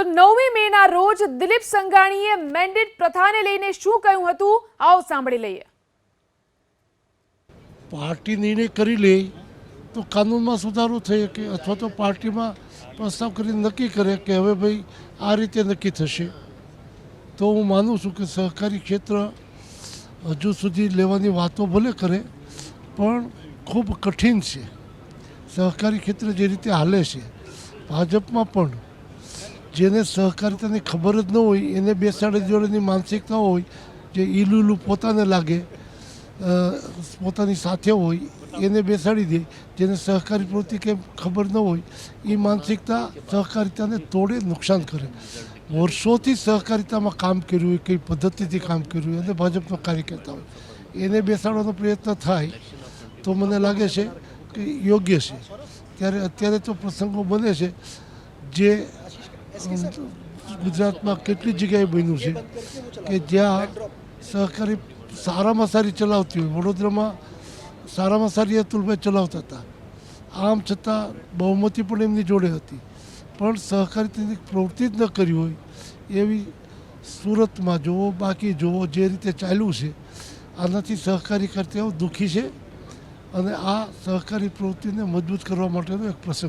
તો નવમી મેના રોજ દિલીપ સંઘાણીએ મેન્ડેટ પ્રથાને લઈને શું કહ્યું હતું? આવો સાંભળી લઈએ. પાર્ટી નિર્ણય કરી લે, તો કાનૂનમાં સુધારો થઈ શકે અથવા તો પાર્ટીમાં પ્રસ્તાવ કરી નક્કી કરે કે હવે ભાઈ આ રીતે નક્કી થશે. તો હું માનું છું કે સહકારી ક્ષેત્ર હજુ સુધી લેવાની વાતો ભલે કરે, પણ ખૂબ કઠિન છે. સહકારી ક્ષેત્ર જે રીતે હાલે છે, ભાજપમાં પણ જેને સહકારિતાની ખબર જ ન હોય, એને બેસાડે જોડેની માનસિકતા હોય, જે ઈલુલું પોતાને લાગે પોતાની સાથે હોય, એને બેસાડી દે, જેને સહકારી પ્રવૃત્તિ કેમ ખબર ન હોય એ માનસિકતા સહકારિતાને તોડે, નુકસાન કરે. વર્ષોથી સહકારિતામાં કામ કર્યું હોય, કઈ પદ્ધતિથી કામ કર્યું હોય, અને ભાજપનો કાર્યકર્તા હોય, એને બેસાડવાનો પ્રયત્ન થાય, તો મને લાગે છે કે યોગ્ય છે. ત્યારે અત્યારે તો પ્રસંગો બને છે, જે ગુજરાતમાં કેટલી જગ્યાએ બન્યું છે કે જ્યાં સહકારી સારામાં સારી ચલાવતી હોય. વડોદરામાં સારામાં સારી અતુલભાઈ ચલાવતા હતા. આમ છતાં બહુમતી પણ એમની જોડે હતી. પણ સહકારી પ્રવૃત્તિ જ ન કરી હોય એવી સુરતમાં જુઓ બાકી જુઓ જે રીતે ચાલ્યું છે, આનાથી સહકારી કર્તાઓ દુઃખી છે. અને આ સહકારી પ્રવૃત્તિને મજબૂત કરવા માટેનો એક પ્રસંગ